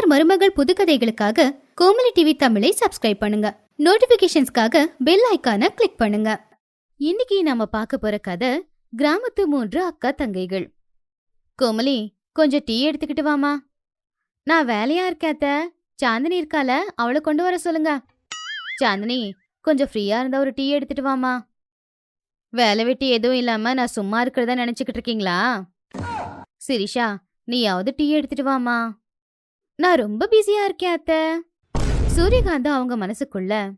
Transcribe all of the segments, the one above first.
மாமியார் மருமகள் புதுக்கதைகளுக்காக கோமலி டிவி தமிழை சப்ஸ்கிரைப் பண்ணுங்க. நோட்டிபிகேஷன்ஸ்க்காக பெல் ஐகானை கிளிக் பண்ணுங்க. இன்னைக்கு நாம பார்க்க போற கதை கிராமத்து மூன்று அக்கா தங்கைகள். கோமலி கொஞ்சம் டீ எடுத்துக்கிட்டு வாமா. நான் வேலையா இருக்கேத்த சாந்தினி இருக்கால அவளை கொண்டு வர சொல்லுங்க. சாந்தினி கொஞ்சம் ஃப்ரீயா இருந்தா ஒரு டீ எடுத்துட்டு வாமா. வேலை வெட்டி எதுவும் இல்லாம நான் சும்மா இருக்கிறதா நினைச்சுக்கிட்டு இருக்கீங்களா? சிரிஷா நீயாவது டீ எடுத்துட்டு வாமா. நான் ரொம்ப பிஸியா இருக்கேன் அத்த. சூரியகாந்தம் அவங்க மனசுக்குள்ள.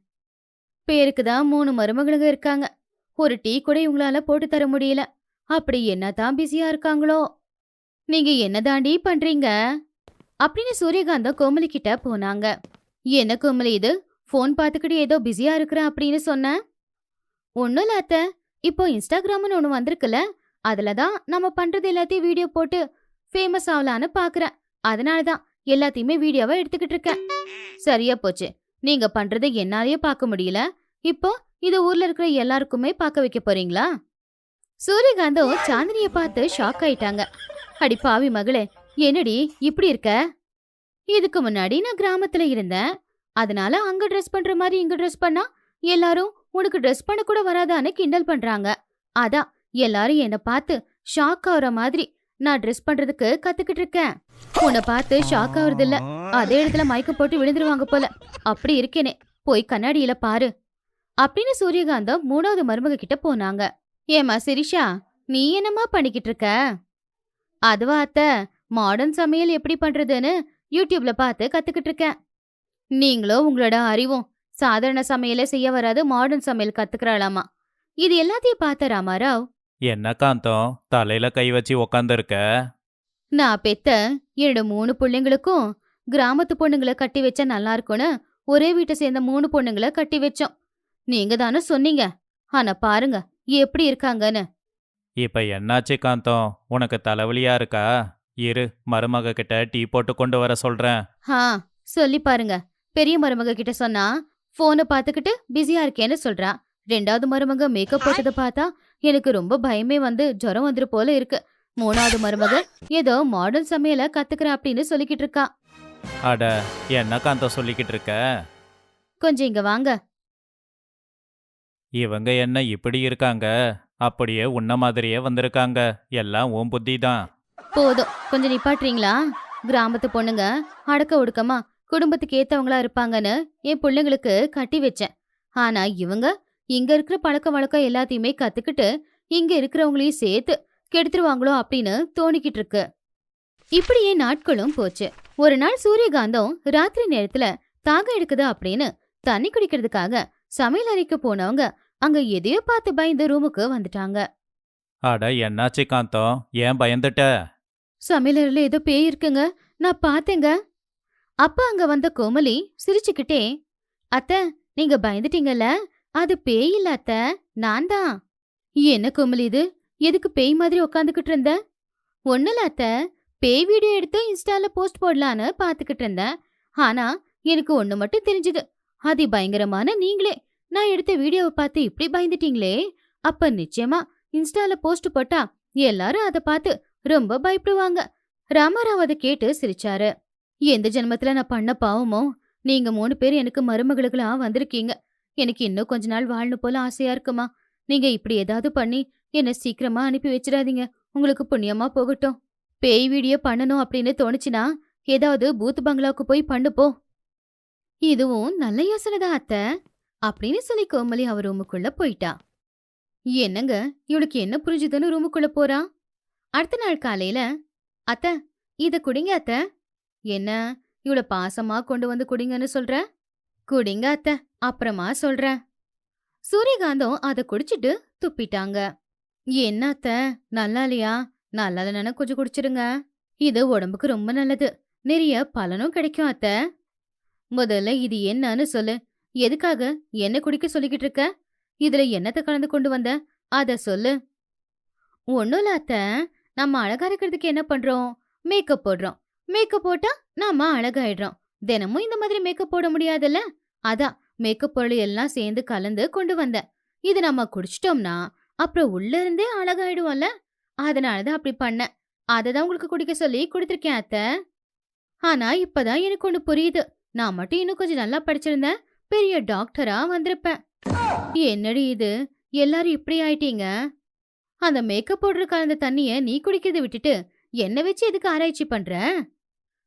பேருக்கு தான் மூணு மருமகளுங்க இருக்காங்க. ஒரு டீ கூட இவங்களால போட்டு தர முடியல. அப்படி என்னதான் பிஸியா இருக்காங்களோ? நீங்க என்ன தாண்டி பண்றீங்க? அப்படின்னு சூரியகாந்தா கோமலி கிட்ட போனாங்க. என்ன கோமலி இது? ஃபோன் பார்த்துக்கிட்டு ஏதோ பிஸியா இருக்கிற அப்படின்னு சொன்ன? ஒன்றும் இல்ல அத்த. இப்போ இன்ஸ்டாகிராம்னு ஒன்று வந்திருக்குல்ல. அதுல தான் நம்ம பண்றது எல்லாத்தையும் வீடியோ போட்டு ஃபேமஸ் ஆகலான்னு பாக்குறேன். அதனால தான் எல்லாத்தையுமே வீடியோவா எடுத்துக்கிட்டு இருக்கேன். சரியா போச்சு. நீங்க பண்றதை என்னாலயே பார்க்க முடியல. இப்போ இது ஊர்ல இருக்கிற எல்லாருக்குமே பார்க்க வைக்க போறீங்களா? சூரியகாந்தம் சாந்தினிய பார்த்து ஷாக் ஆயிட்டாங்க. அடி பாவி மகளே என்னடி இப்படி இருக்க? இதுக்கு முன்னாடி நான் கிராமத்துல இருந்தேன். அதனால அங்க ட்ரெஸ் பண்ற மாதிரி இங்க ட்ரெஸ் பண்ணா எல்லாரும் உனக்கு ட்ரெஸ் பண்ண கூட வராதான்னு கிண்டல் பண்றாங்க. அதான் எல்லாரும் என்ன பார்த்து ஷாக் ஆகுற மாதிரி நான் ட்ரெஸ் பண்றதுக்கு கத்துக்கிட்டு இருக்கேன். உன்னை பார்த்து ஷாக் ஆகுறது இல்ல அதே இடத்துல மயக்கம் போட்டு விழுந்துருவாங்க போல. அப்படி இருக்கேனே. போய் கண்ணாடியில பாரு. அப்படின்னு சூரியகாந்தம் மூணாவது மருமக கிட்ட போனாங்க. ஏமா சிரிஷா நீ என்னமா பண்ணிக்கிட்டு இருக்க? அதுவா அத்த மாடர்ன் சமையல் எப்படி பண்றதுன்னு யூடியூப்ல பார்த்து கத்துக்கிட்டு இருக்கேன். நீங்களும் உங்களோட அறிவும் சாதாரண சமையலே செய்ய வராது மாடர்ன் சமையல் கத்துக்கிறாளாமா. இது எல்லாத்தையும் பார்த்த ராமாராவ் என்ன காந்தம்? தலையில கை வச்சு உக்காந்துருக்க. நான் பெத்த என்னோட மூணு பிள்ளைங்களுக்கும் கிராமத்து பொண்ணுங்களை கட்டி வச்சா நல்லா இருக்கும்னு ஒரே வீட்டை சேர்ந்த மூணு பொண்ணுங்களை கட்டி வச்சோம். நீங்க தானே சொன்னீங்க. ஆனா பாருங்க எப்படி இருக்காங்கன்னு. இப்ப என்னாச்சு காந்தம்? உனக்கு தலைவலியா இருக்கா? இரு மருமக கிட்ட டீ போட்டு கொண்டு வர சொல்றேன். ஆ சொல்லி பாருங்க. பெரிய மருமக கிட்ட சொன்னா போனை பார்த்துக்கிட்டு பிஸியா இருக்கேன்னு சொல்றா. ரெண்டாவது மருமக மேக்கப் போட்டதை பார்த்தா எனக்கு ரொம்ப பயமே வந்து ஜுரம் வந்துரு போல இருக்கு. மூணாவது மருமக ஏதோ மாடர்ன் சமையல கத்துக்கிறா அப்படின்னு சொல்லிக்கிட்டு இருக்கா. அட என்ன காந்தம் சொல்லிக்கிட்டு இருக்க? கொஞ்சம் இங்க வாங்க. இவங்க என்ன இப்படி இருக்காங்க? அப்படியே உன்ன மாதிரியே வந்திருக்காங்க. எல்லாம் உன் புத்தி தான். போதும். கொஞ்சம் நிப்பாட்டுறீங்களா? கிராமத்து பொண்ணுங்க அடக்க ஒடுக்கமா குடும்பத்துக்கு ஏத்தவங்களா இருப்பாங்கன்னு என் பிள்ளைங்களுக்கு கட்டி வச்சேன். ஆனா இவங்க இங்க இருக்கிற பழக்க வழக்கம் எல்லாத்தையுமே கத்துக்கிட்டு இங்க இருக்கிறவங்களையும் சேர்த்து கெடுத்துருவாங்களோ அப்படின்னு தோணிக்கிட்டு இருக்கு. இப்படியே நாட்களும் போச்சு. ஒரு நாள் சூரியகாந்தம் ராத்திரி நேரத்துல தாகம் எடுக்குது அப்படின்னு தண்ணி குடிக்கிறதுக்காக சமையல் அறைக்கு போனவங்க அங்க எதையோ பார்த்து பயந்து ரூமுக்கு வந்துட்டாங்க. அட என்னாச்சு காந்தம்? ஏன் பயந்துட்ட? சமையலறையில ஏதோ பேய் இருக்குங்க. நான் பார்த்தேங்க. அப்ப அங்க வந்த கோமலி சிரிச்சுக்கிட்டே அத்த நீங்க பயந்துட்டீங்கல்ல? அது பேய் இல்லாத்த நான் தான் என்ன கோமலி இது? எதுக்கு பேய் மாதிரி உக்காந்துக்கிட்டு இருந்த? ஒண்ணுல அத்த பேய் வீடியோ எடுத்து இன்ஸ்டால போஸ்ட் போடலான்னு பாத்துக்கிட்டு இருந்தேன் ஆனா எனக்கு ஒண்ணு மட்டும் தெரிஞ்சது. அது பயங்கரமான நீங்களே. நான் எடுத்த வீடியோவை பார்த்து இப்படி பயந்துட்டீங்களே. அப்ப நிச்சயமா இன்ஸ்டால போஸ்ட் போட்டா எல்லாரும் அதை பார்த்து ரொம்ப பயப்படுவாங்க. ராமராவ் அதை கேட்டு சிரிச்சாரு. எந்த ஜென்மத்துல நான் பண்ண பாவமோ? நீங்க மூணு பேர் எனக்கு மருமகளுக்கெல்லாம் வந்திருக்கீங்க. எனக்கு இன்னும் கொஞ்ச நாள் வாழணும் போல ஆசையா இருக்குமா? நீங்க இப்படி ஏதாவது பண்ணி என்ன சீக்கிரமா அனுப்பி வச்சிடாதீங்க. உங்களுக்கு புண்ணியமா போகட்டும். பேய் வீடியோ பண்ணணும் அப்படின்னு தோணுச்சுன்னா ஏதாவது பூத் பங்களாவுக்கு போய் பண்ணு போ. இதுவும் நல்ல யோசனைதான் அத்த. அப்படின்னு சொல்லி கோமலி அவ ரூமுக்குள்ள போயிட்டா. என்னங்க? இவளுக்கு என்ன புரிஞ்சுதுன்னு ரூமுக்குள்ள போறா? அடுத்த நாள் காலையில அத்த இத குடிங்க அத்த. என்ன? இவள பாசமா கொண்டு வந்து குடிங்கன்னு சொல்ற? குடிங்க அத்த. அப்புறமா சொல்றேன். சூரியகாந்தம் அத குடிச்சிட்டு துப்பிட்டாங்க. என்ன அத்த? நல்லா இல்லையா? நல்லா இல்லைன்னா கொஞ்சம் குடிச்சிருங்க. இது உடம்புக்கு ரொம்ப நல்லது. நிறைய பலனும் கிடைக்கும் அத்த. முதல்ல இது என்னன்னு சொல்லு. எதுக்காக? என்ன குடிக்க சொல்லிக்கிட்டு இருக்க? இதுல என்னத்தை கலந்து கொண்டு வந்த? அத சொல்லு. ஒன்றும் இல்ல அத்த. நம்ம அழகா இருக்கிறதுக்கு என்ன பண்றோம்? மேக்கப் போடுறோம். மேக்கப் போட்டா நாம அழகாயிடுறோம். தினமும் இந்த மாதிரி மேக்கப் போட முடியாதுல்ல? அதான். மேக்கப் பொருள் எல்லாம் சேர்ந்து கலந்து கொண்டு வந்தேன் இது நம்ம குடிச்சிட்டோம்னா அப்புறம் உள்ள இருந்தே அழகாயிடுவோம்ல? அதனாலதான் அப்படி பண்ணேன். அதை தான் உங்களுக்கு குடிக்க சொல்லி கொடுத்துருக்கேன் அத்த. ஆனா இப்பதான் எனக்கு ஒண்ணு புரியுது. நான் மட்டும் இன்னும் கொஞ்சம் நல்லா படிச்சிருந்தேன். பெரிய டாக்டரா வந்திருப்பேன். என்னடி இது? எல்லாரும் இப்படி ஆயிட்டீங்க? அந்த மேக்கப் பவுடர் கலந்த தண்ணிய நீ குடிக்கிறத விட்டுட்டு என்ன வச்சு எதுக்கு ஆராய்ச்சி பண்ற?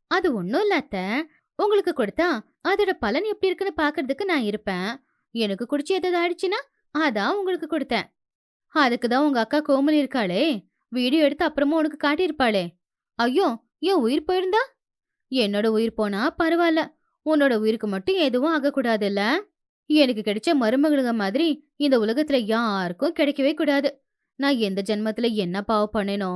அது ஒண்ணும் இல்ல அத்தை. உங்களுக்கு கொடுத்தா அதோட பலன் எப்படி இருக்குன்னு பாக்குறதுக்கு நான் இருப்பேன். எனக்கு குடிச்சு எதாவது ஆயிடுச்சுன்னா அதான் உங்களுக்கு கொடுத்தேன். அதுக்கு தான் உங்க அக்கா கோமல் இருக்காளே. வீடியோ எடுத்து அப்புறமா உனக்கு காட்டியிருப்பாளே. ஐயோ என் உயிர் போயிருந்தா? என்னோட உயிர் போனா பரவாயில்ல. உன்னோட உயிருக்கு மட்டும் எதுவும் ஆகக்கூடாதுல்ல. எனக்கு கிடைச்ச மருமகளுங்க மாதிரி இந்த உலகத்துல யாருக்கும் கிடைக்கவே கூடாது. நான் எந்த ஜென்மத்துல என்ன பாவம் பண்ணேனோ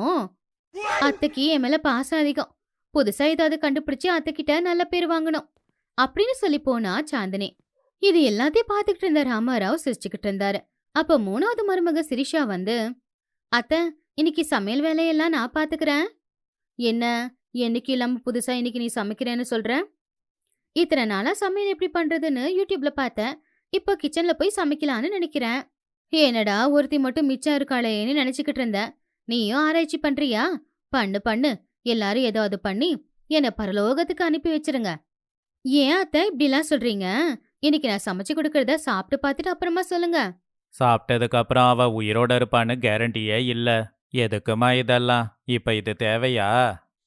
அத்தைக்கு என் மேல பாசம் அதிகம். புதுசா ஏதாவது கண்டுபிடிச்சு அத்தைக்கிட்ட நல்ல பேர் வாங்கணும். அப்படின்னு சொல்லி போனா சாந்தினி. இது எல்லாத்தையும் பார்த்துக்கிட்டு இருந்த ராமாராவ் சிரிச்சுக்கிட்டு இருந்தாரு. அப்ப மூணாவது மருமக சிரிஷா வந்து அத்தை இன்னைக்கு சமையல் வேலையெல்லாம் நான் பாத்துக்கிறேன் என்ன? என்னைக்கு இல்லாம புதுசா இன்னைக்கு நீ சமைக்கிறேன்னு சொல்ற? இத்தனை நாளா சமையல் எப்படி பண்றதுன்னு யூடியூப்ல பார்த்தேன். இப்போ கிச்சன்ல போய் சமைக்கலான்னு நினைக்கிறேன். என்னடா ஒருத்தி மட்டும் மிச்சம் இருக்காளேன்னு நினைச்சுக்கிட்டு இருந்த. நீயும் ஆராய்ச்சி பண்றியா? பண்ணு பண்ணு. எல்லாரும் ஏதாவது பண்ணி என்னை பரலோகத்துக்கு அனுப்பி வச்சிருங்க. ஏன் அத்தை இப்படிலாம் சொல்றீங்க? இன்னைக்கு நான் சமைச்சு கொடுக்கறத சாப்பிட்டு பார்த்துட்டு அப்புறமா சொல்லுங்க. சாப்பிட்டதுக்கு அப்புறம் அவ உயிரோட இருப்பான்னு கேரண்டியே இல்ல. எதுக்குமா இதெல்லாம்? இப்ப இது தேவையா?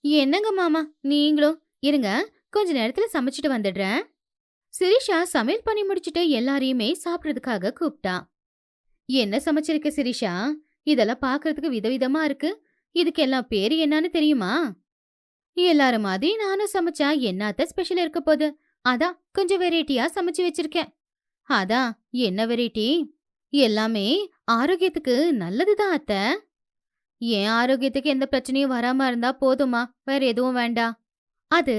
என்னங்க மாமா நீங்களும் இருங்க. கொஞ்ச நேரத்துல சமைச்சிட்டு வந்துடுறேன். சிரிஷா சமையல் பண்ணி முடிச்சிட்டு எல்லாரையுமே சாப்பிடுறதுக்காக கூப்பிட்டா. என்ன சமைச்சிருக்க சிரிஷா? இதெல்லாம் பார்க்கறதுக்கு விதவிதமா இருக்கு. இதுக்கெல்லாம் பேரு என்னன்னு தெரியுமா? எல்லாரும் மாதிரி நானும் சமைச்சா என்னத்த ஸ்பெஷல் இருக்க போகுது? அதான் கொஞ்சம் வெரைட்டியா சமைச்சு வச்சிருக்கேன். அதான் என்ன வெரைட்டி எல்லாமே ஆரோக்கியத்துக்கு நல்லதுதான் அத்தை. என் ஆரோக்கியத்துக்கு எந்த பிரச்சனையும் வராம இருந்தா போதுமா? வேற எதுவும் வேண்டாம் அது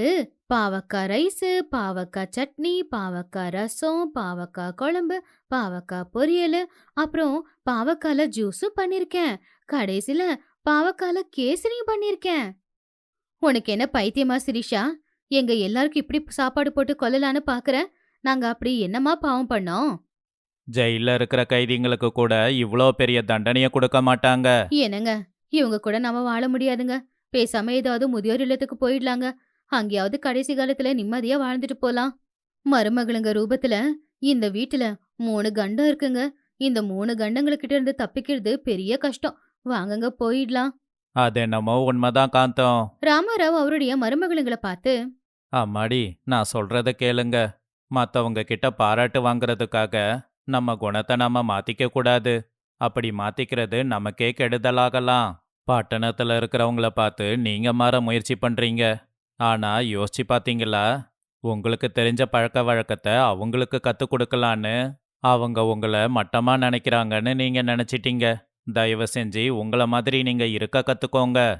பாவக்காய் ரைஸு பாவக்காய் சட்னி பாவக்காய் ரசம் பாவக்காய் குழம்பு பாவக்காய் பொரியல் அப்புறம் பாவக்காயில் ஜூஸும் பண்ணிருக்கேன். கடைசில பாவக்கால கேசரியும் பண்ணிருக்கேன். உனக்கு என்ன பைத்தியமா சிரிஷா? எங்க எல்லாருக்கும் இப்படி சாப்பாடு போட்டு கொல்லலான்னு பாக்குற? நாங்க அப்படி என்னமா பாவம் பண்ணோம்? ஜெயில இருக்கிற கைதிங்களுக்கு கூட இவ்ளோ பெரிய தண்டனைய கொடுக்க மாட்டாங்க. என்னங்க? இவங்க கூட நாம வாழ முடியாதுங்க. பேசாம ஏதாவது முதியோர் இல்லத்துக்கு போயிடலாங்க. அங்கேயாவது கடைசி காலத்துல நிம்மதியா வாழ்ந்துட்டு போலாம். மருமகளுங்க ரூபத்துல இந்த வீட்டுல மூணு கண்டம் இருக்குங்க. இந்த மூணு கண்டங்களுக்கிட்ட இருந்து தப்பிக்கிறது பெரிய கஷ்டம். வாங்கங்க போயிடலாம். அது என்னமோ உண்மைதான் காந்தம். ராமாராவ் அவருடைய மருமகளுங்களை பார்த்து அம்மாடி நான் சொல்றத கேளுங்க. மத்தவங்க கிட்ட பாராட்டு வாங்குறதுக்காக நம்ம குணத்தை நம்ம மாத்திக்க கூடாது. அப்படி மாத்திக்கிறது நமக்கே கெடுதலாகலாம். பட்டணத்துல இருக்கிறவங்கள பார்த்து நீங்க மாற முயற்சி பண்றீங்க. ஆனா யோசிச்சு பாத்தீங்களா? உங்களுக்கு தெரிஞ்ச பழக்க வழக்கத்தை அவங்களுக்கு கத்துக் கொடுக்கலான்னு அவங்க உங்களை மட்டமா நினைக்கிறாங்கன்னு நீங்க நினைச்சிட்டீங்க. தயவு செஞ்சு உங்கள மாதிரி நீங்க இருக்க கத்துக்கோங்க.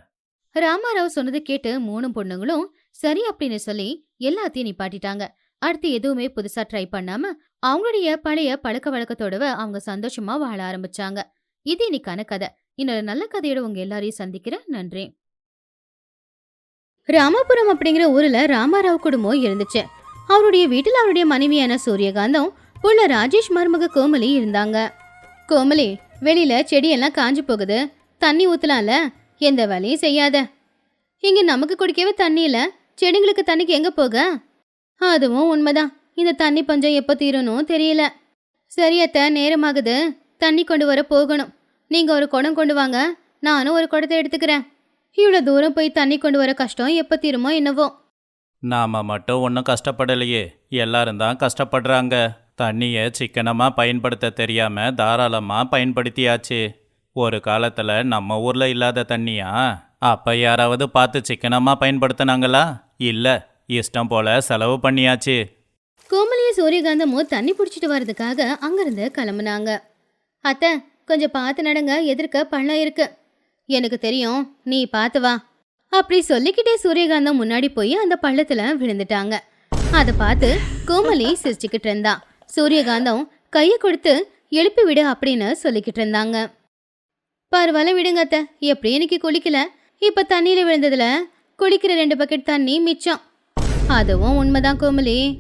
ராமாராவ் சொன்னதை கேட்டு மூணு பொண்ணுங்களும் சரி அப்படின்னு சொல்லி எல்லாத்தையும் நிப்பாட்டிட்டாங்க. அடுத்து எதுவுமே புதுசா ட்ரை பண்ணாம அவங்களுடைய பழைய பழக்க வழக்கத்தோடவ அவங்க சந்தோஷமா வாழ ஆரம்பிச்சாங்க. இது இன்னைக்கான கதை. இன்னொரு நல்ல கதையோட உங்க எல்லாரையும் சந்திக்கிறேன். நன்றி. ராமபுரம் அப்படிங்கிற ஊர்ல ராமாராவ் குடும்பம் இருந்துச்சு. அவருடைய வீட்டில் அவருடைய மனைவியான சூரியகாந்தம் புள்ள ராஜேஷ் மருமக கோமலி இருந்தாங்க. கோமலி வெளியில செடியெல்லாம் காஞ்சு போகுது. தண்ணி ஊத்தலாம்ல? எந்த வேலையும் செய்யாத. இங்க நமக்கு குடிக்கவே தண்ணி இல்ல. செடிங்களுக்கு தண்ணிக்கு எங்க போக? அதுவும் உண்மைதான். இந்த தண்ணி பஞ்சம் எப்போ தீரணும் தெரியல. சரியத்த நேரமாகுது. தண்ணி கொண்டு வர போகணும். நீங்க ஒரு குடம் கொண்டு வாங்க. நானும் ஒரு குடத்தை எடுத்துக்கிறேன். இவ்வளோ தூரம் போய் தண்ணி கொண்டு வர கஷ்டம் எப்போ தீருமோ என்னவோ. நாம மட்டும் ஒன்றும் கஷ்டப்படலையே. எல்லாரும் தான் கஷ்டப்படுறாங்க. தண்ணியை சிக்கனமாக பயன்படுத்த தெரியாமல் தாராளமாக பயன்படுத்தியாச்சு. ஒரு காலத்தில் நம்ம ஊரில் இல்லாத தண்ணியா? அப்போ யாராவது பார்த்து சிக்கனமாக பயன்படுத்தினாங்களா? இல்லை இஷ்டம் போல செலவு பண்ணியாச்சு. கோமலிய சூரியகாந்தமும் தண்ணி பிடிச்சிட்டு வர்றதுக்காக அங்கேருந்து கிளம்புனாங்க. அத்தை கொஞ்சம் பார்த்து நடங்க எதிர்க்க பள்ளம் இருக்கு. எனக்கு தெரியும் நீ பார்த்து வா. அப்படி சொல்லிக்கிட்டே சூரியகாந்தம் முன்னாடி போய் அந்த பள்ளத்தில் விழுந்துட்டாங்க. அதை பார்த்து கோமலி சிரிச்சுக்கிட்டு இருந்தான் சூரியகாந்தம் கையை கொடுத்து எழுப்பி விடு அப்படின்னு சொல்லிக்கிட்டு இருந்தாங்க. பரவாயில்ல விடுங்க அத்தை. எப்படி இன்னைக்கு குளிக்கல. இப்போ தண்ணியில் விழுந்ததுல குளிக்கிற ரெண்டு பக்கெட் தண்ணி மிச்சம். அதுவும் உண்மைதான் கோமலி.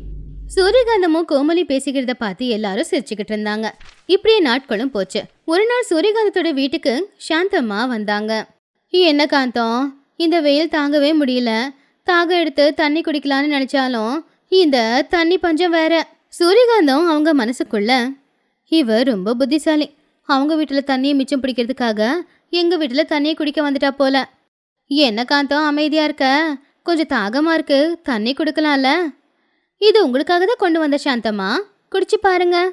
சூரியகாந்தமும் கோமலி பேசிக்கிறத பார்த்து எல்லாரும் சிரிச்சுக்கிட்டு இருந்தாங்க. இப்படியே நாட்களும் போச்சு. ஒரு நாள் சூரியகாந்தத்தோட வீட்டுக்கு சாந்தம்மா வந்தாங்க. என்ன காந்தம்? இந்த வெயில் தாங்கவே முடியல. தாகம் எடுத்து தண்ணி குடிக்கலான்னு நினச்சாலும் இந்த தண்ணி பஞ்சம் வேற. சூரியகாந்தம் அவங்க மனசுக்குள்ள இவர் ரொம்ப புத்திசாலி. அவங்க வீட்டில் தண்ணியை மிச்சம் பிடிக்கிறதுக்காக எங்கள் வீட்டில் தண்ணியை குடிக்க வந்துட்டா போல. என்ன காந்தம் அமைதியாக இருக்க? கொஞ்சம் தாகமாக இருக்கு. தண்ணி கொடுக்கலாம்ல. இது உங்களுக்காக தான் கொண்டு வந்த சாந்தம்மா. குடிச்சு பாருங்க.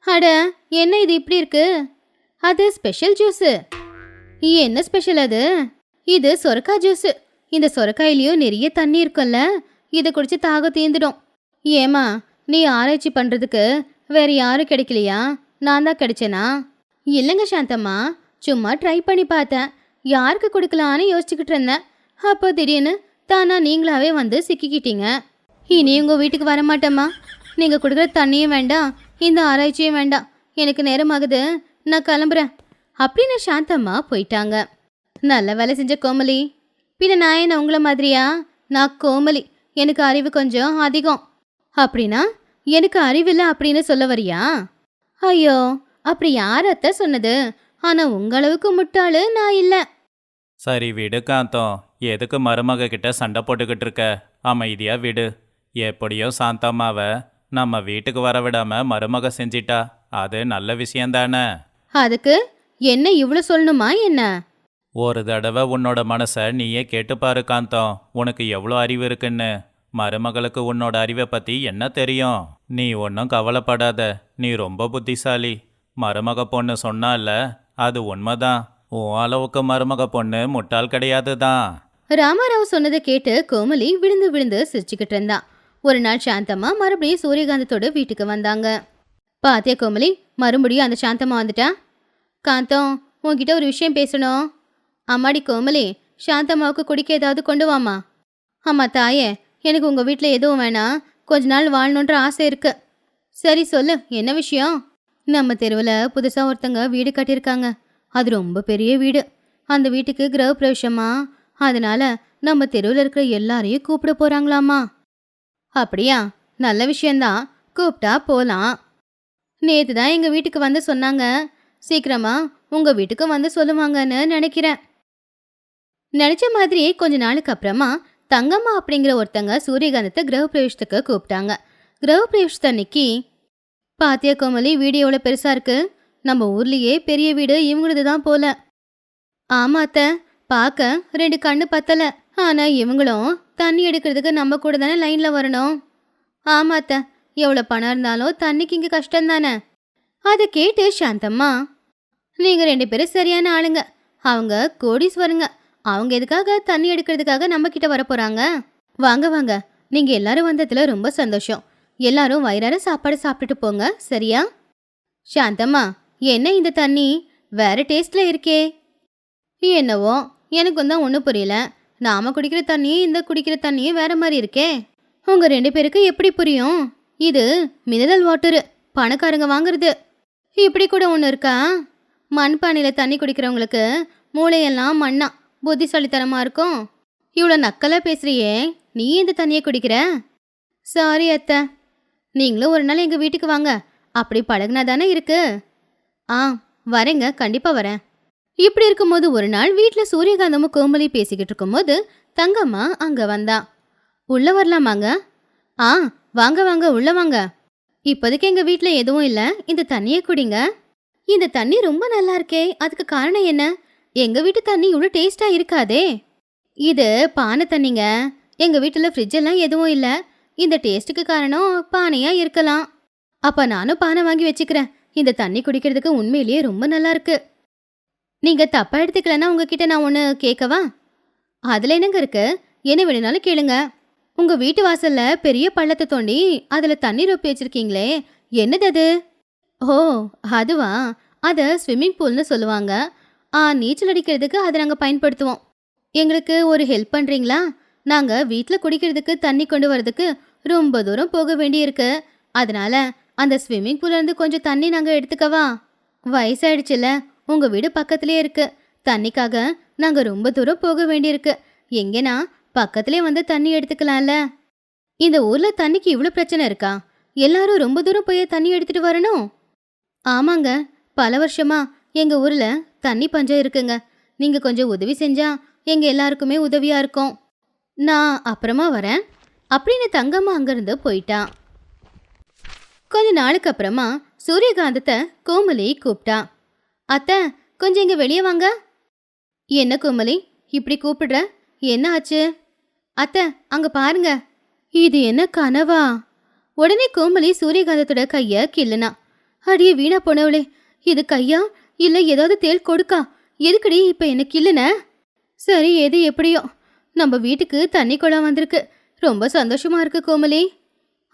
அட என்ன இது இப்படி இருக்கு? அது ஸ்பெஷல் ஜூஸு. என்ன ஸ்பெஷல் அது? இது சொரக்காய் ஜூஸு. இந்த சொரக்காயிலையும் நிறைய தண்ணி இருக்கும்ல. இதை குடிச்சு தாகம் தீந்துடும். ஏமா நீ ஆராய்ச்சி பண்ணுறதுக்கு வேறு யாரும் கிடைக்கலையா? நான் தான் கிடைச்சேனா? இல்லைங்க சாந்தம்மா சும்மா ட்ரை பண்ணி பார்த்தேன். யாருக்கு கொடுக்கலான்னு யோசிச்சுக்கிட்டு இருந்தேன். அப்போ திடீர்னு தானா நீங்களாவே வந்து சிக்கிக்கிட்டீங்க. இனி உங்கள் வீட்டுக்கு வர மாட்டேம்மா. நீங்கள் கொடுக்குற தண்ணியும் வேண்டாம் இந்த ஆராய்ச்சியும் வேண்டாம். எனக்கு நேரமாகுது நான் கிளம்புறேன். அப்படின்னு சாந்தம்மா போயிட்டாங்க. நல்ல வேலை செஞ்ச கோமலி. பின்ன நான் என்ன உங்களை மாதிரியா? நான் கோமலி. எனக்கு அறிவு கொஞ்சம் அதிகம். அப்படின்னா எனக்கு அறிவில்லை அப்படின்னு சொல்ல வரியா? ஐயோ அப்படி யார் அத்தை சொன்னது? ஆனா உங்க அளவுக்கு முட்டாளு நான் இல்ல. சரி விடு காந்தம் எதுக்கு மருமக கிட்ட சண்டை போட்டுக்கிட்டு இருக்க? அமைதியா விடு. எப்படியும் சாந்தம்மாவை நம்ம வீட்டுக்கு வர விடாம மருமக செஞ்சிட்டா. அது நல்ல விஷயந்தானே அதுக்கு என்ன இவ்வளவு சொல்லணுமா என்ன? ஒரு தடவை உன்னோட மனசை நீயே கேட்டுப்பாரு காந்தம் உனக்கு எவ்வளோ அறிவு இருக்குன்னு? மருமகளுக்கு உன்னோட அறிவை பற்றி என்ன தெரியும்? நீ ஒன்றும் கவலைப்படாத. நீ ரொம்ப புத்திசாலி. மருமக பொண்ணு சொன்னால அது உண்மைதான். உன் அளவுக்கு மருமக பொண்ணு முட்டாள் கிடையாது தான் ராமாராவ் சொன்னதை கேட்டு கோமலி விழுந்து விழுந்து சிரிச்சுக்கிட்டு இருந்தான் ஒரு நாள் சாந்தம்மா மறுபடியும் சூரியகாந்தத்தோட வீட்டுக்கு வந்தாங்க. பாத்தியா கோமலி மறுபடியும் அந்த சாந்தம்மா வந்துட்டா? காந்தம் உன்கிட்ட ஒரு விஷயம் பேசணும். அம்மாடி கோமலி சாந்தம்மாவுக்கு குடிக்க ஏதாவது கொண்டு வாமா ஆமா தாயே எனக்கு உங்கள் வீட்டில் எதுவும் வேணாம் கொஞ்ச நாள் வாழணுன்ற ஆசை இருக்கு. சரி சொல்லு என்ன விஷயம்? நம்ம தெருவில் புதுசாக ஒருத்தங்க வீடு கட்டியிருக்காங்க. அது ரொம்ப பெரிய வீடு. அந்த வீட்டுக்கு கிரக பிரவேசமா அதனால நம்ம தெருவில் இருக்கிற எல்லாரையும் கூப்பிட போகிறாங்களாமா அப்படியா? நல்ல விஷயந்தான் கூப்பிட்டா போகலாம் நேற்று தான் எங்கள் வீட்டுக்கு வந்து சொன்னாங்க. சீக்கிரமா உங்கள் வீட்டுக்கு வந்து சொல்லுவாங்கன்னு நினைக்கிறேன். நினச்ச மாதிரியே கொஞ்ச நாளுக்கு அப்புறமா தங்கம்மா அப்படிங்கிற ஒருத்தங்க சூரியகாந்தத்தை கிரக பிரவேசத்துக்கு கூப்பிட்டாங்க. கிரக அன்னைக்கு பாத்தியா கோமலி வீடு எவ்வளோ பெருசாக இருக்கு? நம்ம ஊர்லேயே பெரிய வீடு இவங்களது தான் போல. ஆமாத்த பார்க்க ரெண்டு கண்ணு பத்தலை. ஆனால் இவங்களும் தண்ணி எடுக்கிறதுக்கு நம்ம கூட தானே லைனில் வரணும். ஆமாத்த எவ்வளோ பணம் இருந்தாலும் தண்ணிக்கு இங்கே கஷ்டம் தானே அதை கேட்டு சாந்தம்மா நீங்கள் ரெண்டு பேரும் சரியான ஆளுங்க. அவங்க கோடீஸ்வரங்க அவங்க எதுக்காக தண்ணி எடுக்கிறதுக்காக நம்ம கிட்ட வர போறாங்க வாங்க வாங்க. நீங்க எல்லாரும் வந்ததுல ரொம்ப சந்தோஷம். எல்லாரும் வயிறார சாப்பாடு சாப்பிட்டுட்டு போங்க சரியா? சாந்தம்மா என்ன இந்த தண்ணி? வேற டேஸ்ட்ல இருக்கே. என்னவோ எனக்கும் தான் ஒன்றும் புரியல. நாம குடிக்கிற தண்ணியும் இந்த குடிக்கிற தண்ணியும் வேற மாதிரி இருக்கே. உங்க ரெண்டு பேருக்கு எப்படி புரியும்? இது மினரல் வாட்டரு பணக்காரங்க வாங்குறது. இப்படி கூட ஒன்று இருக்கா? மண்பானையில் தண்ணி குடிக்கிறவங்களுக்கு மூளையெல்லாம் மண்ணா. புத்திசாலித்தனமாக இருக்கும்? இவ்வளோ நக்கலாக பேசுகிறியே நீ இந்த தண்ணியை குடிக்கிற? சாரி அத்தை. நீங்களும் ஒரு நாள் எங்கள் வீட்டுக்கு வாங்க. அப்படி பழகுனா தானே இருக்கு? ஆ வரேங்க. கண்டிப்பாக வரேன். இப்படி இருக்கும்போது ஒரு நாள் வீட்டில் சூரியகாந்தமும் கோமலி பேசிக்கிட்டு இருக்கும்போது தங்கம்மா அங்கே வந்தா. உள்ளே வரலாமாங்க? ஆ வாங்க வாங்க உள்ளே வாங்க. இப்போதைக்கு எங்கள் வீட்டில் எதுவும் இல்லை. இந்த தண்ணியை குடிங்க. இந்த தண்ணி ரொம்ப நல்லா இருக்கே. அதுக்கு காரணம் என்ன? எங்கள் வீட்டு தண்ணி இவ்வளோ டேஸ்டா இருக்காதே. இது பானை தண்ணிங்க. எங்கள் வீட்டில் ஃப்ரிட்ஜ் எல்லாம் எதுவும் இல்லை. இந்த டேஸ்ட்டுக்கு காரணம் பானையாக இருக்கலாம். அப்போ நானும் பானை வாங்கி வச்சுக்கிறேன். இந்த தண்ணி குடிக்கிறதுக்கு உண்மையிலேயே ரொம்ப நல்லா இருக்கு. நீங்க தப்பா எடுத்துக்கலன்னா உங்ககிட்ட நான் ஒன்று கேட்கவா? அதுல என்னங்க இருக்கு? என்ன வேணும்னாலும் கேளுங்க. உங்க வீட்டு வாசல்ல பெரிய பள்ளத்தை தோண்டி அதுல தண்ணி ரொப்பி வச்சிருக்கீங்களே. என்னது அது? ஓ அதுவா? அதை ஸ்விம்மிங் பூல்னு சொல்லுவாங்க. நீச்சல் அடிக்கிறதுக்கு அதை நாங்கள் பயன்படுத்துவோம். எங்களுக்கு ஒரு ஹெல்ப் பண்ணுறீங்களா நாங்கள் வீட்டில் குடிக்கிறதுக்கு தண்ணி கொண்டு வரதுக்கு ரொம்ப தூரம் போக வேண்டியிருக்கு. அதனால அந்த ஸ்விம்மிங் பூல்லேருந்து கொஞ்சம் தண்ணி நாங்கள் எடுத்துக்கவா? வயசாயிடுச்சுல உங்கள் வீடு பக்கத்துலேயே இருக்கு. தண்ணிக்காக நாங்கள் ரொம்ப தூரம் போக வேண்டியிருக்கு. எங்கேனா பக்கத்துலேயே வந்து தண்ணி எடுத்துக்கலாம்ல. இந்த ஊரில் தண்ணிக்கு இவ்வளோ பிரச்சனை இருக்கா? எல்லாரும் ரொம்ப தூரம் போய் தண்ணி எடுத்துகிட்டு வரணும்? ஆமாங்க பல வருஷமா எங்கள் ஊரில் தண்ணி பஞ்சம் இருக்குங்க. நீங்கள் கொஞ்சம் உதவி செஞ்சால் எங்கள் எல்லாருக்குமே உதவியாக இருக்கும். நான் அப்புறமா வரேன். அப்படின்னு தங்கம்மா அங்கேருந்து போயிட்டான் கொஞ்ச நாளுக்கு அப்புறமா சூரியகாந்தத்தை கோமலி கூப்பிட்டான் அத்தை கொஞ்சம் இங்கே வெளியே வாங்க. என்ன கோமலி? இப்படி கூப்பிடுற? என்ன ஆச்சு? அத்தை அங்கே பாருங்க. இது என்ன கனவா? உடனே கோமலி சூரியகாந்தத்தோட கையை கிள்ளுனா. அடியே வீணா போனவளே இது கையா? இல்ல ஏதாவது தேள் கொடுக்கா. எதுக்குடி இப்ப எனக்கு கிள்ளுன? சரி எது எப்படியோ. நம்ம வீட்டுக்கு தண்ணி குளம் வந்திருக்கு. ரொம்ப சந்தோஷமா இருக்கு கோமலி.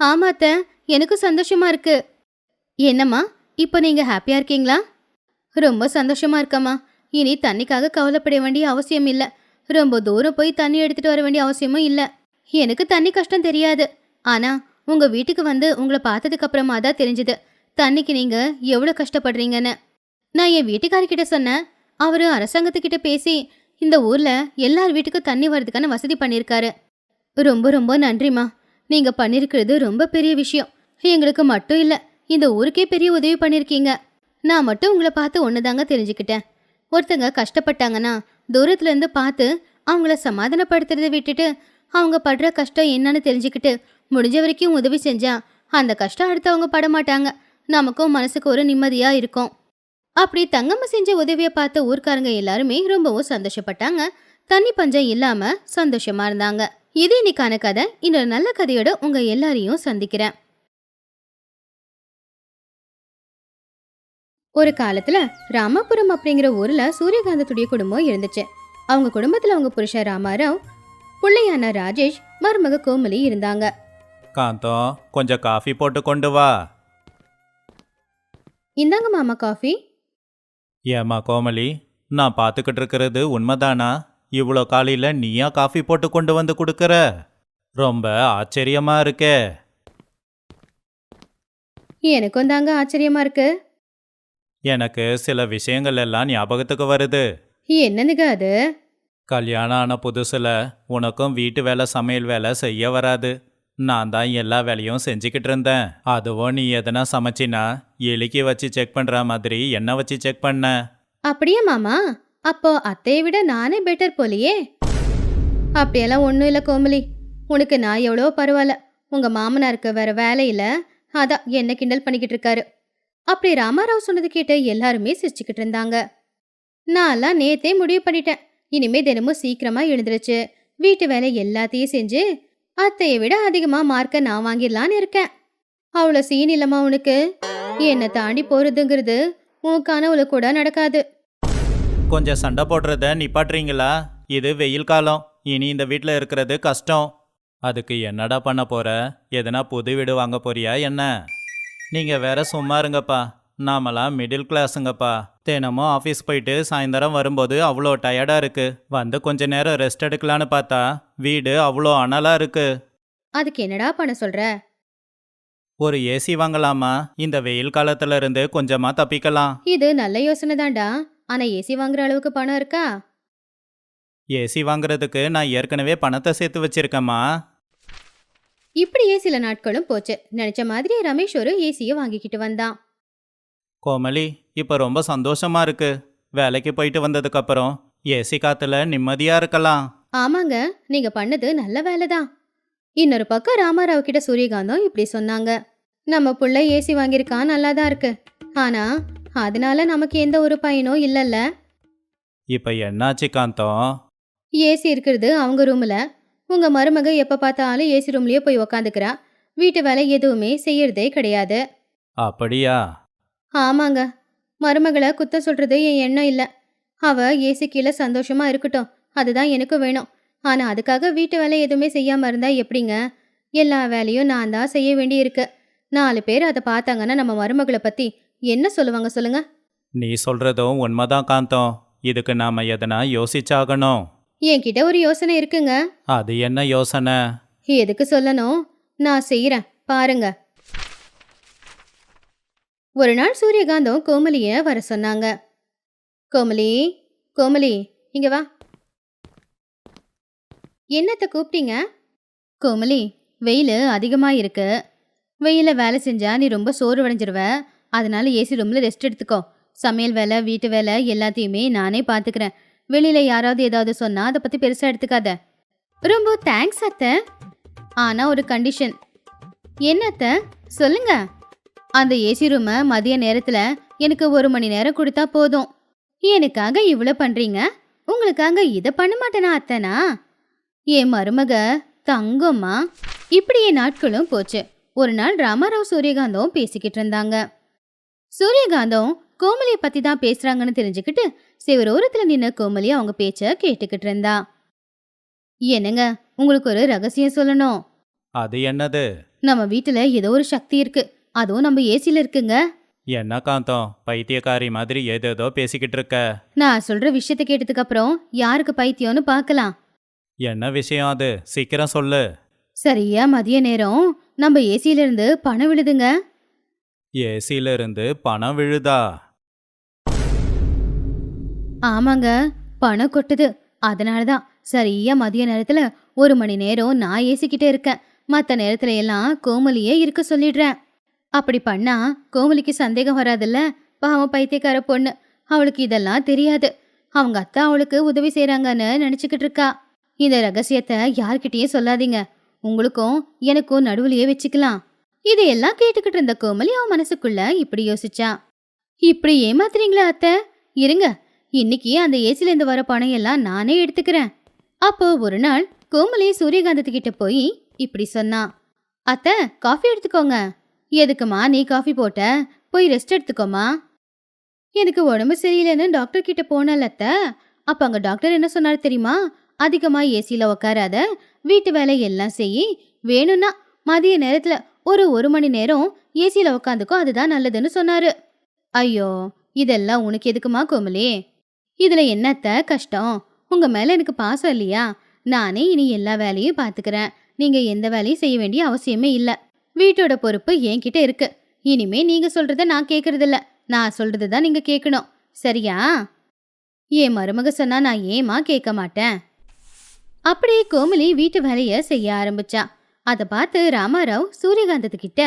ஆமாத்த எனக்கும் சந்தோஷமா இருக்கு. என்னம்மா இப்போ நீங்க ஹாப்பியா இருக்கீங்களா? ரொம்ப சந்தோஷமா இருக்கம்மா. இனி தண்ணிக்காக கவலைப்பட வேண்டிய அவசியம் இல்லை. ரொம்ப தூரம் போய் தண்ணி எடுத்துட்டு வர வேண்டிய அவசியமும் இல்லை. எனக்கு தண்ணி கஷ்டம் தெரியாது. ஆனா உங்க வீட்டுக்கு வந்து உங்களை பார்த்ததுக்கு அப்புறமா தான் தெரிஞ்சது. தண்ணிக்கு நீங்க எவ்வளோ கஷ்டப்படுறீங்கன்னு. நான் என் வீட்டுக்காரர்கிட்ட சொன்னேன். அவரு அரசாங்கத்துக்கிட்ட பேசி இந்த ஊர்ல எல்லார் வீட்டுக்கும் தண்ணி வர்றதுக்கான வசதி பண்ணியிருக்காரு ரொம்ப ரொம்ப நன்றிம்மா. நீங்க பண்ணிருக்கிறது ரொம்ப பெரிய விஷயம். எங்களுக்கு மட்டும் இல்லை இந்த ஊருக்கே பெரிய உதவி பண்ணியிருக்கீங்க நான் மட்டும் உங்களை பார்த்து ஒன்றுதாங்க தெரிஞ்சுக்கிட்டேன். ஒருத்தங்க கஷ்டப்பட்டாங்கன்னா தூரத்துலேருந்து பார்த்து அவங்கள சமாதானப்படுத்துறதை விட்டுட்டு அவங்க படுற கஷ்டம் என்னன்னு தெரிஞ்சுக்கிட்டு முடிஞ்ச வரைக்கும் உதவி செஞ்சா அந்த கஷ்டம் அடுத்தவங்க பட மாட்டாங்க நமக்கும் மனசுக்கு ஒரு நிம்மதியாக இருக்கும். அப்படி தங்கம்மா செஞ்ச உதவியை பார்த்த ஊர்க்காரங்க எல்லாருமே ரொம்பவும் சந்தோஷப்பட்டாங்க. தண்ணி பஞ்சம் இல்லாம சந்தோஷமா இருந்தாங்க. இது இன்னைக்கான கதை. இன்னொரு நல்ல கதையோட உங்க எல்லாரையும் சந்திக்கிறேன். ஒரு காலத்துல ராமாபுரம் அப்படிங்கிற ஊர்ல சூரியகாந்தத்துடைய குடும்பம் இருந்துச்சு. அவங்க குடும்பத்துல அவங்க புருஷன் ராமாராவ் பிள்ளையான ராஜேஷ் மருமக கோமலி இருந்தாங்க. காந்தம் கொஞ்சம் காஃபி போட்டு கொண்டு வா. இந்தாங்க மாமா காஃபி. ஏம்மா கோமலி நான் பார்த்துக்கிட்டு இருக்கிறது உண்மைதானா? இவ்வளோ காலையில் நீயா காஃபி போட்டு கொண்டு வந்து கொடுக்கற? ரொம்ப ஆச்சரியமா இருக்கே. எனக்கும் தாங்க ஆச்சரியமா இருக்கு. எனக்கு சில விஷயங்கள் எல்லாம் ஞாபகத்துக்கு வருது. என்னதுங்க அது? கல்யாணம் ஆன புதுசில் உனக்கும் வீட்டு வேலை சமையல் வேலை செய்ய வராது. நான் தான் எல்லா வேலையும் செஞ்சுக்கிட்டு இருந்தேன் அதுவும் நீ எதனா சமைச்சினா எலிக்கி வச்சு செக் பண்ற மாதிரி என்ன வச்சு செக் பண்ண. அப்படியே மாமா? அப்போ அத்தையை விட நானே பெட்டர் போலியே? அப்படியெல்லாம் ஒன்றும் இல்லை கோமலி. உனக்கு நான் எவ்வளோ பரவாயில்ல. உங்கள் மாமனாருக்கு வேற வேலையில் அதான் என்ன கிண்டல் பண்ணிக்கிட்டு இருக்காரு. அப்படி ராமாராவ் சொன்னது கேட்டு எல்லாருமே சிரிச்சுக்கிட்டு இருந்தாங்க. நான்லாம் நேத்தே முடிவு பண்ணிட்டேன். இனிமே தினமும் சீக்கிரமா எழுந்துருச்சு வீட்டு வேலை எல்லாத்தையும் செஞ்சு அத்தையை விட அதிகமா மார்க்க நான் வாங்கிடலான்னு இருக்கேன். அவ்வளோ சீன் இல்லம்மா உனக்கு. என்னை தாண்டி போறதுங்கிறது உன் கனவுல கூட நடக்காது. கொஞ்சம் சண்டை போடுறத நிப்பாட்டுறீங்களா? இது வெயில் காலம். இனி இந்த வீட்டில் இருக்கிறது கஷ்டம். அதுக்கு என்னடா பண்ண போற? எதனா புது வீடு வாங்க போறியா என்ன? நீங்க வேற சும்மா இருங்கப்பா. நாமெல்லாம் மிடில் கிளாஸுங்கப்பா தினமும் ஆஃபீஸ் போயிட்டு சாயந்தரம் வரும்போது அவ்வளோ டயர்டா இருக்கு. வந்து கொஞ்ச நேரம் ரெஸ்ட் எடுக்கலான்னு பார்த்தா வீடு அவ்வளோ அனலா இருக்கு. அதுக்கு என்னடா பண்ண சொல்ற? ஒரு ஏசி வாங்கலாமா? இந்த வெயில் காலத்துல இருந்து கொஞ்சமா தப்பிக்கலாம். இது நல்ல யோசனை தான்டா. ஆனா ஏசி வாங்குற அளவுக்கு பணம் இருக்கா? ஏசி வாங்குறதுக்கு நான் ஏற்கனவே பணத்தை சேர்த்து வச்சிருக்கேம்மா. இப்படியே சில நாட்களும் போச்சு. நினைச்ச மாதிரி ரமேஷ் ஒரு ஏசிய வாங்கிக்கிட்டு வந்தான். கோமலி இப்போ ரொம்ப சந்தோஷமா இருக்கு. வேலைக்கு போயிட்டு வந்ததுக்கு அப்புறம் ஏசி காத்துல நிம்மதியா இருக்கலாம். ஆமாங்க நீங்க பண்ணது நல்ல வேலைதான். இன்னொரு பக்கம் ராமாராவ் கிட்ட சூரியகாந்தம் இப்படி சொன்னாங்க. நம்ம புள்ள ஏசி வாங்கியிருக்கான் நல்லா தான் இருக்கு. ஆனா அதனால நமக்கு எந்த ஒரு பயனும் இல்லைல்ல. இப்போ என்னாச்சு காந்தம்? ஏசி இருக்கிறது அவங்க ரூம்ல. உங்க மருமக எப்ப பார்த்தாலும் ஏசி ரூம்லயே போய் உக்காந்துக்கிறா. வீட்டு வேலை எதுவுமே செய்யறதே கிடையாது. அப்படியா? ஆமாங்க. மருமகளை குத்த சொல்றது என் எண்ணம் இல்ல. அவ ஏசி கீழே சந்தோஷமா இருக்கட்டும். அதுதான் எனக்கும் வேணும். ஆனா அதுக்காக வீட்டு வேலை எதுவுமே செய்யாம இருந்தா எப்படிங்க? எல்லா வேலையும் நான் தான் செய்ய வேண்டி இருக்கு நாலு பேர் அதை பார்த்தாங்கன்னா நம்ம மருமகளை பத்தி என்ன சொல்லுவாங்க சொல்லுங்க? நீ சொல்றதும் உண்மைதான் காந்தம். இதுக்கு நாம எதனா யோசிச்சாகணும். என்கிட்ட ஒரு யோசனை இருக்குங்க. அது என்ன யோசனை? எதுக்கு சொல்லணும்? நான் செய்யறேன் பாருங்க. ஒரு நாள் சூரியகாந்தம் கோமலிய வர சொன்னாங்க. கோமலி கோமலி இங்க வா. என்னத்த கூப்பிட்டீங்க கோமலி வெயில் அதிகமாக இருக்கு வெயிலில் வேலை செஞ்சா நீ ரொம்ப சோர்வடைஞ்சிருவ. அதனால ஏசி ரூமில் ரெஸ்ட் எடுத்துக்கோ. சமையல் வேலை வீட்டு வேலை எல்லாத்தையுமே நானே பார்த்துக்கிறேன் வெளியில் யாராவது ஏதாவது சொன்னால் அதை பற்றி பெருசாக எடுத்துக்காத. ரொம்ப தேங்க்ஸ் அத்தை. ஆனால் ஒரு கண்டிஷன். என்ன அத்தை சொல்லுங்கள் அந்த ஏசி ரூமை மதிய நேரத்துல எனக்கு ஒரு மணி நேரம் கொடுத்தா போதும். எனக்காக இவ்வளோ பண்றீங்க? உங்களுக்காக இதை பண்ண மாட்டேனா அத்தனா? என் மருமக தங்கம்மா இப்படியே நாட்களும் போச்சு. ஒரு நாள் ராமாராவ் சூரியகாந்தம் பேசிக்கிட்டு இருந்தாங்க. சூரியகாந்தம் கோமலியை பத்தி தான் பேசுறாங்கன்னு தெரிஞ்சுக்கிட்டு சிவரோரத்துல நின்ன கோமலி அவங்க பேச்ச கேட்டுக்கிட்டு இருந்தா. என்னங்க உங்களுக்கு ஒரு ரகசியம் சொல்லணும்? அது என்னது? நம்ம வீட்டுல ஏதோ ஒரு சக்தி இருக்கு. அதுவும் நம்ம ஏசில இருக்குங்க. என்ன காந்தம்? பைத்தியக்காரி மாதிரி ஏதேதோ பேசிக்கிட்டு இருக்க. நான் சொல்ற விஷயத்த கேட்டதுக்கு அப்புறம் யாருக்கு பைத்தியம்னு பார்க்கலாம். என்ன விஷயம் அது? சீக்கிரம் சொல்லு. சரியா மதிய நேரம். நம்ம ஏசில இருந்து பணம் விழுதுங்க. ஏசில இருந்து பணம் விழுதா? ஆமாங்க. பணம் கொட்டுது. அதனாலதான் சரியா மதிய நேரத்துல ஒரு மணி நேரம் நான் ஏசிக்கிட்டே இருக்கேன். மத்த நேரத்துல எல்லாம் கோமலியே இருக்க சொல்லிடுறேன். அப்படி பண்ணா கோமலிக்கு சந்தேகம் வராதுல்ல? பாவம் பைத்தியக்கார பொண்ணு. அவளுக்கு இதெல்லாம் தெரியாது. அவங்க அத்தா அவளுக்கு உதவி செய்றாங்கன்னு நினைச்சுக்கிட்டு இருக்கா. இந்த ரகசியத்தை யார்கிட்டயும் சொல்லாதீங்க. உங்களுக்கும் எனக்கும் நடுவுலயே வச்சுக்கலாம். இதையெல்லாம் கேட்டுக்கிட்டு இருந்த கோமலி அவன் மனசுக்குள்ள இப்படி யோசிச்சா. இப்படி ஏமாத்துறீங்களா அத்தை? இருங்க. இன்னைக்கு அந்த ஏசில இருந்து வர பணம் எல்லாம் நானே எடுத்துக்கிறேன். அப்போ ஒரு நாள் கோமலி சூரியகாந்தத்து கிட்ட போய் இப்படி சொன்னா. அத்தை காஃபி எடுத்துக்கோங்க. எதுக்குமா நீ காஃபி போட்ட? போய் ரெஸ்ட் எடுத்துக்கோமா. எனக்கு உடம்பு சரியில்லைன்னு டாக்டர் கிட்ட போனலத்த. அப்ப அங்க டாக்டர் என்ன சொன்னார் தெரியுமா? அதிகமா ஏசியில் உக்காராத வீட்டு வேலை எல்லாம் செய். வேணும்னா மதிய நேரத்துல ஒரு ஒரு மணி நேரம் ஏசியில் உக்காந்துக்கோ அதுதான் நல்லதுன்னு சொன்னாரு. ஐயோ இதெல்லாம் உனக்கு எதுக்குமா கோமலி இதுல என்னத்த? கஷ்டம். உங்க மேல எனக்கு பாசம் இல்லையா? நானே இனி எல்லா வேலையும் பாத்துக்கிறேன். நீங்க எந்த வேலையும் செய்ய வேண்டிய அவசியமே இல்லை. வீட்டோட பொறுப்பு என்கிட்ட இருக்கு. இனிமே நீங்க சொல்றத நான் கேக்குறது இல்ல நான் சொல்றது தான் நீங்க கேட்கணும் சரியா? என் மருமக சொன்னா நான் ஏமா கேட்க மாட்டேன்? அப்படியே கோமலி வீட்டு வேலைய செய்ய ஆரம்பிச்சா. அதை பார்த்து ராமாராவ் சூரியகாந்தத்துக்கிட்ட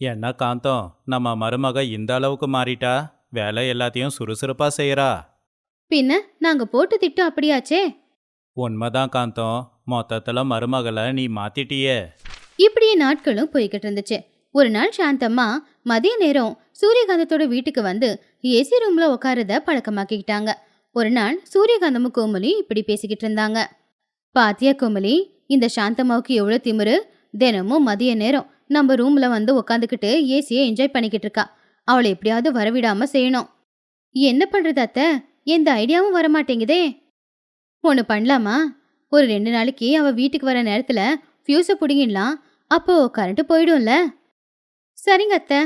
என்ன காந்தம்? நம்ம மருமக இந்த அளவுக்கு மாறிட்டா? வேலை எல்லாத்தையும் சுறுசுறுப்பா செய்யறா பின்ன நாங்க போட்டு திட்டம் அப்படியாச்சே? உண்மைதான் காந்தம். மொத்தத்துல மருமகளை நீ மாத்திட்டியே. இப்படியே நாட்களும் போய்கிட்டு இருந்துச்சு. ஒரு நாள் சாந்தம்மா மதிய நேரம் சூரியகாந்தத்தோட வீட்டுக்கு வந்து ஏசி ரூம்ல உட்காரத பழக்கமாக்கிக்கிட்டாங்க. ஒரு நாள் சூரியகாந்தமும் கோமலி இப்படி பேசிக்கிட்டு இருந்தாங்க. பாத்தியா கோமலி இந்த சாந்தம்மாவுக்கு எவ்வளோ திமிரு? தினமும் மதிய நேரம் நம்ம ரூம்ல வந்து உட்காந்துக்கிட்டு ஏசியை என்ஜாய் பண்ணிக்கிட்டு இருக்கா. அவளை எப்படியாவது வரவிடாம செய்யணும். என்ன பண்றது அத்தை? எந்த ஐடியாவும் வர மாட்டேங்குதே ஒன்று பண்ணலாமா? ஒரு ரெண்டு நாளைக்கு அவள் வீட்டுக்கு வர நேரத்தில் ஃபியூஸை பிடிங்கிடலாம். அப்போ கரண்ட் போயிடும்ல? சரிங்க அத்தை.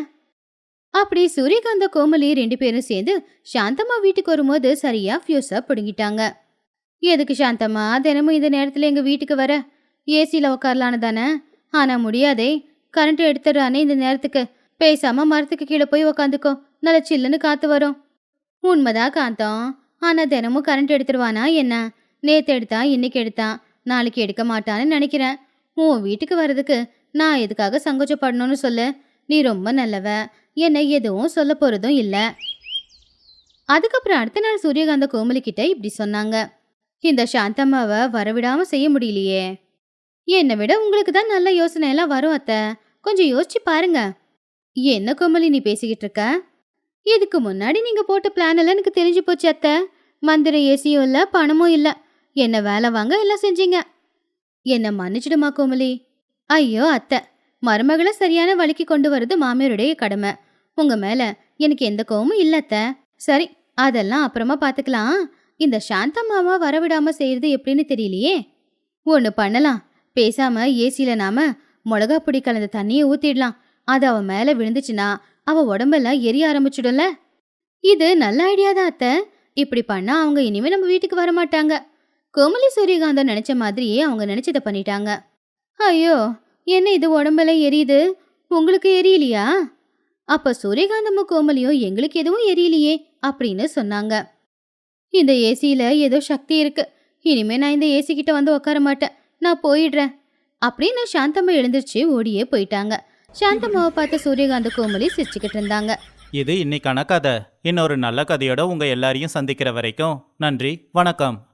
அப்படி சூரியகாந்த கோமலி ரெண்டு பேரும் சேர்ந்து சாந்தம்மா வீட்டுக்கு வரும்போது சரியா ஃபியூஸை பிடுங்கிட்டாங்க. எதுக்கு சாந்தம்மா? தினமும் இந்த நேரத்துல எங்க வீட்டுக்கு வர? ஏசியில் உட்காரலான்னு தானே? ஆனா முடியாதே. கரண்ட் எடுத்துடுறானே இந்த நேரத்துக்கு. பேசாம மரத்துக்கு கீழே போய் உக்காந்துக்கோ. நல்ல சில்லுன்னு காத்து வரும். உண்மைதான் காந்தம். ஆனா தினமும் கரண்ட் எடுத்துருவானா என்ன? நேத்து எடுத்தா இன்னைக்கு எடுத்தான் நாளைக்கு எடுக்க மாட்டான்னு நினைக்கிறேன். உன் வீட்டுக்கு வர்றதுக்கு நான் எதுக்காக சங்கோச்சப்படணும்னு சொல்லு? நீ ரொம்ப நல்லவ. என்னை எதுவும் சொல்ல போறதும் இல்லை. அதுக்கப்புறம் அடுத்த நாள் சூரியகாந்த கோமலி கிட்ட இப்படி சொன்னாங்க. இந்த சாந்தம்மாவை வரவிடாம செய்ய முடியலையே. என்னை விட உங்களுக்கு தான் நல்ல யோசனை எல்லாம் வரும் அத்தை. கொஞ்சம் யோசிச்சு பாருங்க. என்ன கோமலி நீ பேசிக்கிட்டு இருக்க? இதுக்கு முன்னாடி நீங்க போட்ட பிளான் எல்லாம் எனக்கு தெரிஞ்சு போச்சு அத்தை. மந்திர ஏசியும் இல்லை பணமும் இல்லை. என்ன வேலை வாங்க எல்லாம் செஞ்சீங்க. என்ன மன்னிச்சிடுமா கோமலி? ஐயோ அத்தை. மருமகளை சரியான வழிக்கு கொண்டு வரது மாமியாருடைய கடமை. உங்க மேல எனக்கு எந்த கோவமும் இல்லத்த அத்தை. சரி அதெல்லாம் அப்புறமா பாத்துக்கலாம். இந்த சாந்தம்மாவா வரவிடாம செய்யறது எப்படின்னு தெரியலையே. ஒன்று பண்ணலாம். பேசாம ஏசியில நாம மிளகா பொடி கலந்த தண்ணியை ஊத்திடலாம். அது அவன் மேல விழுந்துச்சுன்னா அவ உடம்பெல்லாம் எரிய ஆரம்பிச்சிடும்ல. இது நல்ல ஐடியா தான் அத்தை. இப்படி பண்ணா அவங்க இனிமே நம்ம வீட்டுக்கு வர மாட்டாங்க கோமலி சூரியகாந்தம் நினச்ச மாதிரியே அவங்க நினச்சதை பண்ணிட்டாங்க. ஐயோ என்ன இது உடம்பெல்லாம் எரியுது? உங்களுக்கு எரியலையா? அப்போ சூரியகாந்தமும் கோமலியும் எங்களுக்கு எதுவும் எரியலையே அப்படின்னு சொன்னாங்க. இந்த ஏசியில் ஏதோ சக்தி இருக்கு. இனிமே நான் இந்த ஏசி கிட்ட வந்து உட்கார மாட்டேன். நான் போயிடுறேன். அப்படின்னு சாந்தம்மா எழுந்திருச்சு ஓடியே போயிட்டாங்க. சாந்தம்மாவை பார்த்த சூரியகாந்த கோமலி சிரிச்சுக்கிட்டு இருந்தாங்க. இது இன்னைக்கான கதை. இன்னொரு நல்ல கதையோட உங்க எல்லாரையும் சந்திக்கிற வரைக்கும் நன்றி. வணக்கம்.